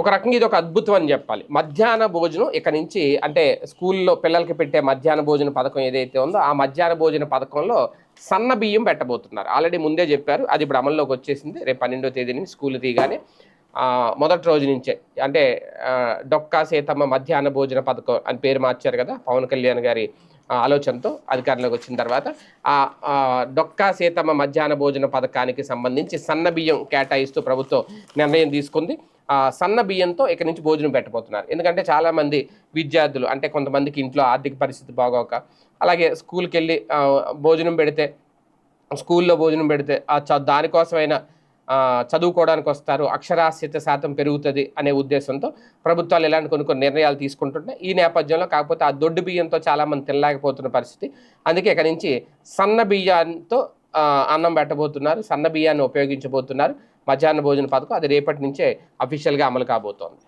ఒక రకంగా ఇది ఒక అద్భుతం అని చెప్పాలి. మధ్యాహ్న భోజనం ఇక నుంచి అంటే స్కూల్లో పిల్లలకి పెట్టే మధ్యాహ్న భోజన పథకం ఏదైతే ఉందో ఆ మధ్యాహ్న భోజన పథకంలో సన్న బియ్యం పెట్టబోతున్నారు. ఆల్రెడీ ముందే చెప్పారు. అది ఇప్పుడు అమల్లోకి వచ్చేసింది. రేపు పన్నెండో తేదీ నుంచి స్కూల్ తీగానే మొదటి రోజు నుంచే. అంటే డొక్కా సీతమ్మ మధ్యాహ్న భోజన పథకం అని పేరు మార్చారు కదా పవన్ కళ్యాణ్ గారి ఆలోచనతో అధికారంలోకి వచ్చిన తర్వాత ఆ డొక్కా సీతమ్మ మధ్యాహ్న భోజన పథకానికి సంబంధించి సన్న బియ్యం కేటాయిస్తూ ప్రభుత్వం నిర్ణయం తీసుకుంది. సన్న బియ్యంతో ఇక్కడి నుంచి భోజనం పెట్టబోతున్నారు. ఎందుకంటే చాలామంది విద్యార్థులు అంటే కొంతమందికి ఇంట్లో ఆర్థిక పరిస్థితి బాగోక అలాగే స్కూల్కి వెళ్ళి భోజనం పెడితే స్కూల్లో భోజనం పెడితే ఆ చ దానికోసమైనా చదువుకోవడానికి వస్తారు అక్షరాస్యత శాతం పెరుగుతుంది అనే ఉద్దేశంతో ప్రభుత్వాలు ఇలాంటి కొన్ని కొన్ని నిర్ణయాలు తీసుకుంటుంటాయి ఈ నేపథ్యంలో కాకపోతే ఆ దొడ్డు బియ్యంతో చాలామంది తినలేకపోతున్న పరిస్థితి. అందుకే ఇక్కడి నుంచి సన్న బియ్యంతో అన్నం పెట్టబోతున్నారు సన్న బియ్యాన్ని ఉపయోగించబోతున్నారు. మధ్యాహ్న భోజన పథకం అది రేపటి నుంచే అఫీషియల్గా అమలు కాబోతోంది.